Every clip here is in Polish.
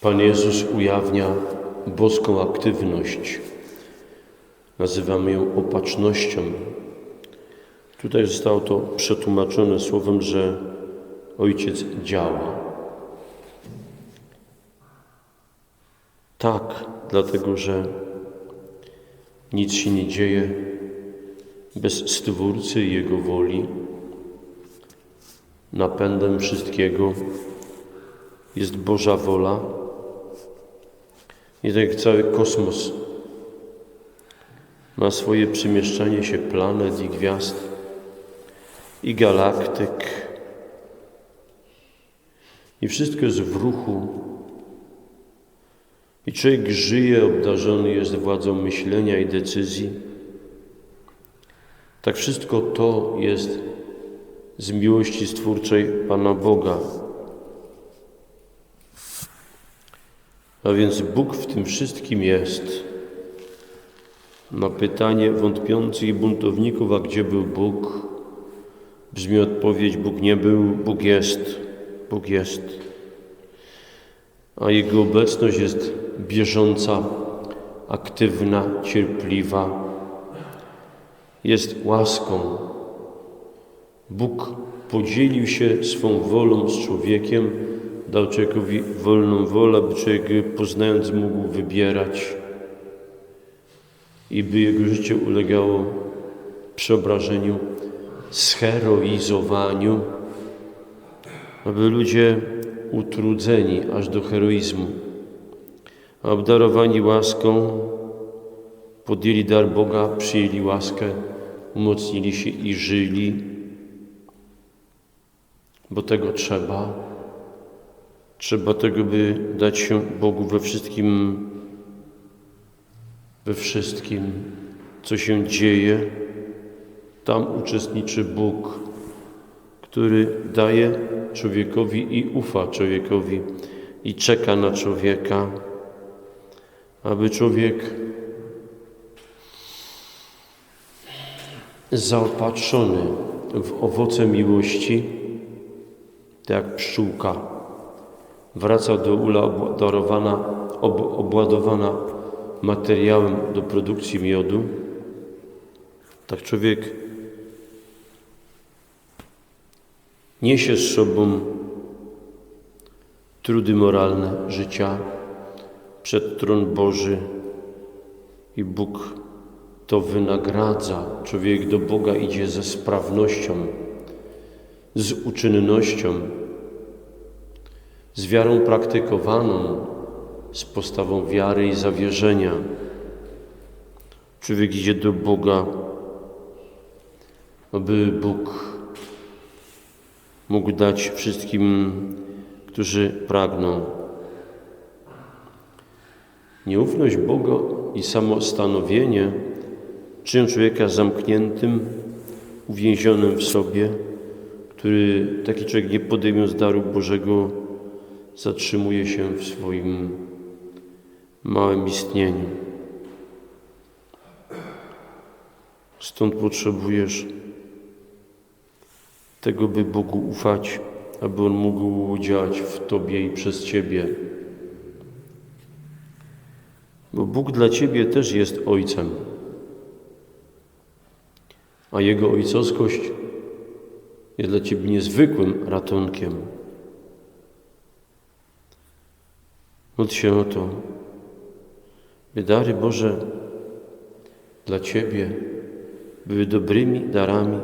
Pan Jezus ujawnia boską aktywność. Nazywamy ją opatrznością. Tutaj zostało to przetłumaczone słowem, że Ojciec działa. Tak, dlatego że nic się nie dzieje bez Stwórcy i Jego woli. Napędem wszystkiego jest Boża wola. I tak cały kosmos ma swoje przemieszczanie się planet i gwiazd i galaktyk. I wszystko jest w ruchu. I człowiek żyje, obdarzony jest władzą myślenia i decyzji. Tak wszystko to jest z miłości stwórczej Pana Boga. A więc Bóg w tym wszystkim jest. Na pytanie wątpiących i buntowników, a gdzie był Bóg, brzmi odpowiedź: Bóg nie był, Bóg jest. Bóg jest. A Jego obecność jest bieżąca, aktywna, cierpliwa. Jest łaską. Bóg podzielił się swą wolą z człowiekiem, dał człowiekowi wolną wolę, by człowiek poznając mógł wybierać i by jego życie ulegało przeobrażeniu, scheroizowaniu, aby ludzie utrudzeni aż do heroizmu, obdarowani łaską, podjęli dar Boga, przyjęli łaskę, umocnili się i żyli, bo tego trzeba. Trzeba tego, by dać się Bogu we wszystkim, we wszystkim, co się dzieje. Tam uczestniczy Bóg, który daje człowiekowi i ufa człowiekowi i czeka na człowieka, aby człowiek zaopatrzony w owoce miłości, tak jak pszczółka, wraca do ula obdarowana, ob, obładowana materiałem do produkcji miodu, tak człowiek niesie z sobą trudy moralne życia przed tron Boży i Bóg to wynagradza. Człowiek do Boga idzie ze sprawnością, z uczynnością, z wiarą praktykowaną, z postawą wiary i zawierzenia. Człowiek idzie do Boga, aby Bóg mógł dać wszystkim, którzy pragną. Nieufność Boga i samostanowienie czynią człowieka zamkniętym, uwięzionym w sobie, który taki człowiek nie podejmując daru Bożego zatrzymuje się w swoim małym istnieniu. Stąd potrzebujesz tego, by Bogu ufać, aby On mógł działać w Tobie i przez Ciebie. Bo Bóg dla Ciebie też jest Ojcem, a Jego ojcowskość jest dla Ciebie niezwykłym ratunkiem. Módl się o to, by dary Boże dla Ciebie były dobrymi darami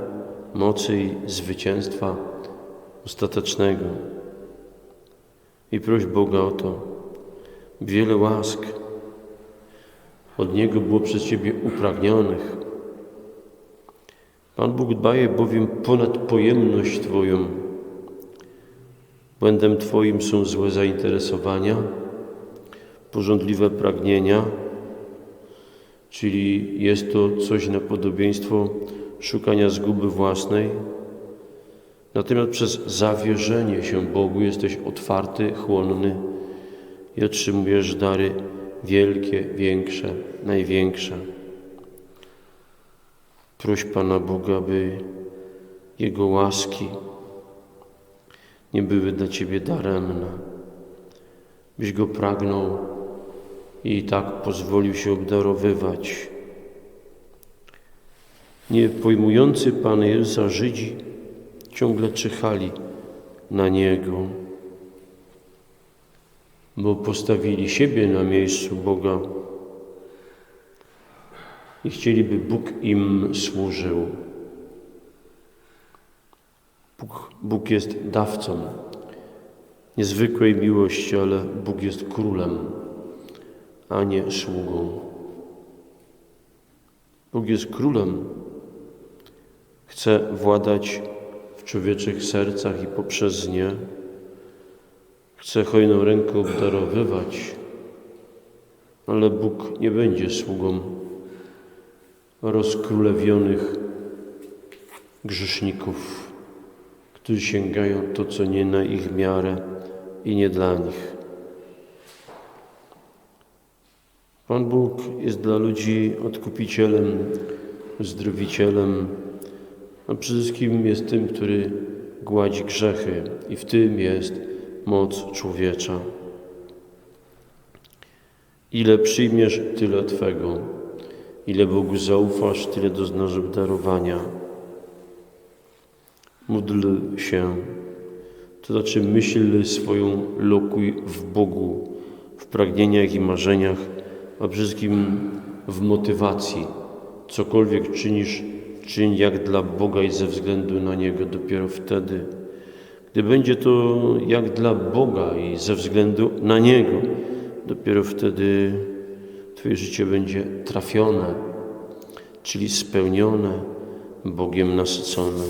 mocy i zwycięstwa ostatecznego. I proś Boga o to, wiele łask od Niego było przez Ciebie upragnionych. Pan Bóg dbaje bowiem ponad pojemność Twoją. Błędem Twoim są złe zainteresowania, pożądliwe pragnienia, czyli jest to coś na podobieństwo szukania zguby własnej. Natomiast przez zawierzenie się Bogu jesteś otwarty, chłonny i otrzymujesz dary wielkie, większe, największe. Proś Pana Boga, by Jego łaski nie były dla Ciebie daremne, byś Go pragnął i tak pozwolił się obdarowywać. Nie pojmujący Pana Jezusa Żydzi ciągle czyhali na Niego, bo postawili siebie na miejscu Boga i chcieliby, Bóg im służył. Bóg, Bóg jest dawcą niezwykłej miłości, ale Bóg jest królem, a nie sługą. Bóg jest królem, chce władać w człowieczych sercach i poprzez nie. Chce hojną ręką obdarowywać, ale Bóg nie będzie sługą rozkrólewionych grzeszników, którzy sięgają to, co nie na ich miarę i nie dla nich. Pan Bóg jest dla ludzi odkupicielem, zdrowicielem, a przede wszystkim jest tym, który gładzi grzechy i w tym jest moc człowiecza. Ile przyjmiesz, tyle Twego. Ile Bogu zaufasz, tyle doznasz obdarowania. Módl się, to znaczy myśl swoją lokuj w Bogu, w pragnieniach i marzeniach, a przede wszystkim w motywacji. Cokolwiek czynisz, czyń jak dla Boga i ze względu na Niego. Dopiero wtedy, gdy będzie to jak dla Boga i ze względu na Niego, dopiero wtedy Twoje życie będzie trafione, czyli spełnione, Bogiem nasycone.